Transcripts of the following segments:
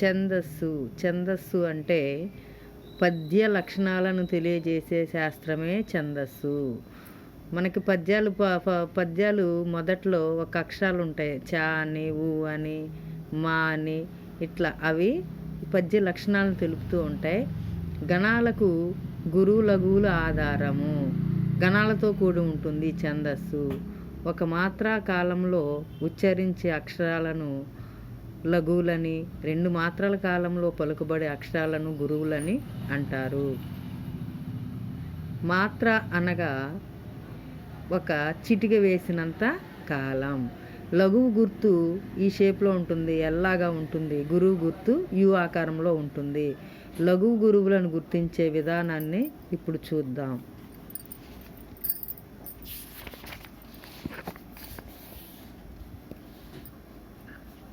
ఛందస్సు. ఛందస్సు అంటే పద్య లక్షణాలను తెలియజేసే శాస్త్రమే ఛందస్సు. మనకి పద్యాలు పద్యాలు మొదట్లో ఒక అక్షరాలు ఉంటాయి చా అని ఊ అని మా అని ఇట్లా అవి పద్య లక్షణాలను తెలుపుతూ ఉంటాయి. గణాలకు గురువు లఘువుల ఆధారము. గణాలతో కూడి ఉంటుంది ఛందస్సు. ఒక మాత్రా కాలంలో ఉచ్చరించే అక్షరాలను లఘువులని రెండు మాత్రల కాలంలో పలుకుబడే అక్షరాలను గురువులని అంటారు. మాత్ర అనగా ఒక చిటిక వేసినంత కాలం. లఘువు గుర్తు ఈ షేప్లో ఉంటుంది ఎల్లాగా ఉంటుంది. గురువు గుర్తు యు ఆకారంలో ఉంటుంది. లఘువు గురువులను గుర్తించే విధానాన్ని ఇప్పుడు చూద్దాం.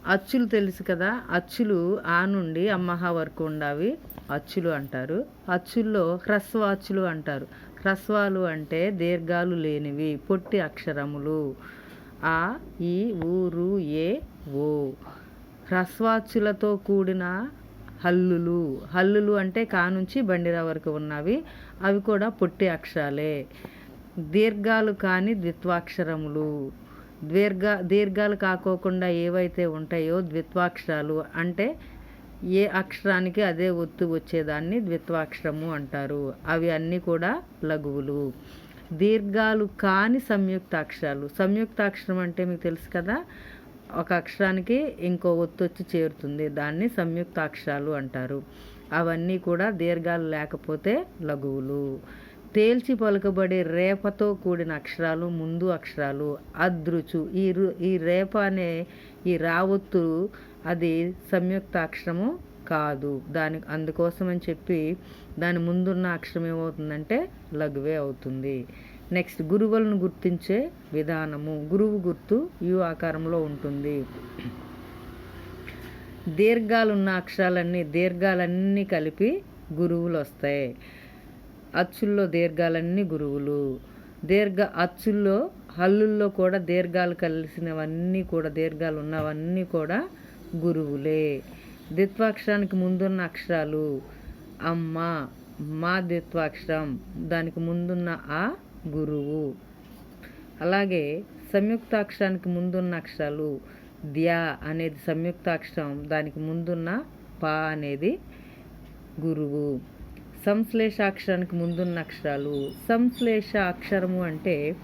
అచ్చులు తెలుసు కదా అచ్చులు ఆ నుండి అమ్మహ వరకు ఉండవి. అచ్చులు అంటారు. అచ్చుల్లో హ్రస్వాచ్చులు అంటారు. హ్రస్వాలు అంటే దీర్ఘాలు లేనివి పొట్టి అక్షరములు. ఆ ఈ ఊరు ఏ ఓ. హ్రస్వాచ్చులతో కూడిన హల్లులు. హల్లులు అంటే కా నుంచి బండిరా వరకు ఉన్నవి. అవి కూడా పొట్టి అక్షరాలే. దీర్ఘాలు కాని ద్విత్వాక్షరములు. దీర్ఘ దీర్ఘాలు కాకోకుండా ఏవైతే ఉంటాయో ద్విత్వాక్షరాలు అంటే ఏ అక్షరానికి అదే ఒత్తు వచ్చేదాన్ని ద్విత్వాక్షరము అంటారు. అవి అన్నీ కూడా లఘువులు. దీర్ఘాలు కాని సంయుక్తాక్షరాలు. సంయుక్తాక్షరం అంటే మీకు తెలుసు కదా ఒక అక్షరానికి ఇంకో ఒత్తు వచ్చి చేరుతుంది దాన్ని సంయుక్తాక్షరాలు అంటారు. అవన్నీ కూడా దీర్ఘాలు లేకపోతే లఘువులు. తేల్చి పలుకబడే రేపతో కూడిన అక్షరాలు ముందు అక్షరాలు అదృచు ఈ ఈ రేప అనే ఈ రావొత్తు అది సంయుక్త అక్షరము కాదు. దాని అందుకోసమని చెప్పి దాని ముందున్న అక్షరం ఏమవుతుందంటే లఘువే అవుతుంది. నెక్స్ట్ గురువులను గుర్తించే విధానము. గురువు గుర్తు యు ఆకారంలో ఉంటుంది. దీర్ఘాలున్న అక్షరాలన్నీ దీర్ఘాలన్నీ కలిపి గురువులు వస్తాయి అచ్చుల్లో దీర్ఘాలన్నీ గురువులు. దీర్ఘ అచ్చుల్లో హల్లుల్లో కూడా దీర్ఘాలు కలిసినవన్నీ కూడా దీర్ఘాలు ఉన్నవన్నీ కూడా గురువులే. ద్విత్వాక్షరానికి ముందున్న అక్షరాలు అమ్మ మా ద్విత్వాక్షరం దానికి ముందున్న ఆ గురువు. అలాగే సంయుక్తాక్షరానికి ముందున్న అక్షరాలు ద్యా అనేది సంయుక్తాక్షరం దానికి ముందున్న పా అనేది గురువు. సంశ్లేష అక్షరానికి ముందున్న అక్షరాలు. సంశ్లేష అక్షరము అంటే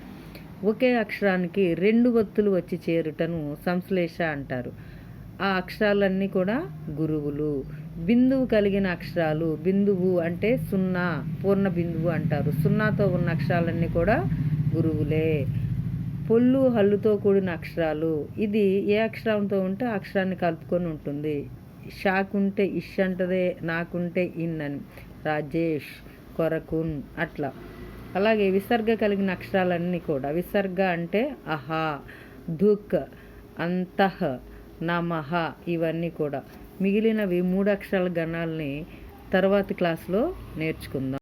ఒకే అక్షరానికి రెండు ఒత్తులు వచ్చి చేరుటను సంశ్లేష అంటారు. ఆ అక్షరాలన్నీ కూడా గురువులు. బిందువు కలిగిన అక్షరాలు బిందువు అంటే సున్నా పూర్ణ బిందువు అంటారు. సున్నాతో ఉన్న అక్షరాలన్నీ కూడా గురువులే. పొల్లు హల్లుతో కూడిన అక్షరాలు. ఇది ఏ అక్షరంతో ఉంటే అక్షరాన్ని కలుపుకొని ఉంటుంది. షాకుంటే ఇష్ అంటదే నాకుంటే ఇన్ అని. రాజేష్ కొరకున్ అట్లా. అలాగే విసర్గ కలిగిన అక్షరాలన్నీ కూడా. విసర్గ అంటే అహా ధుక్ అంతః నమహ ఇవన్నీ కూడా. మిగిలినవి మూడు అక్షరాల గణాలని తర్వాతి క్లాస్లో నేర్చుకుందాం.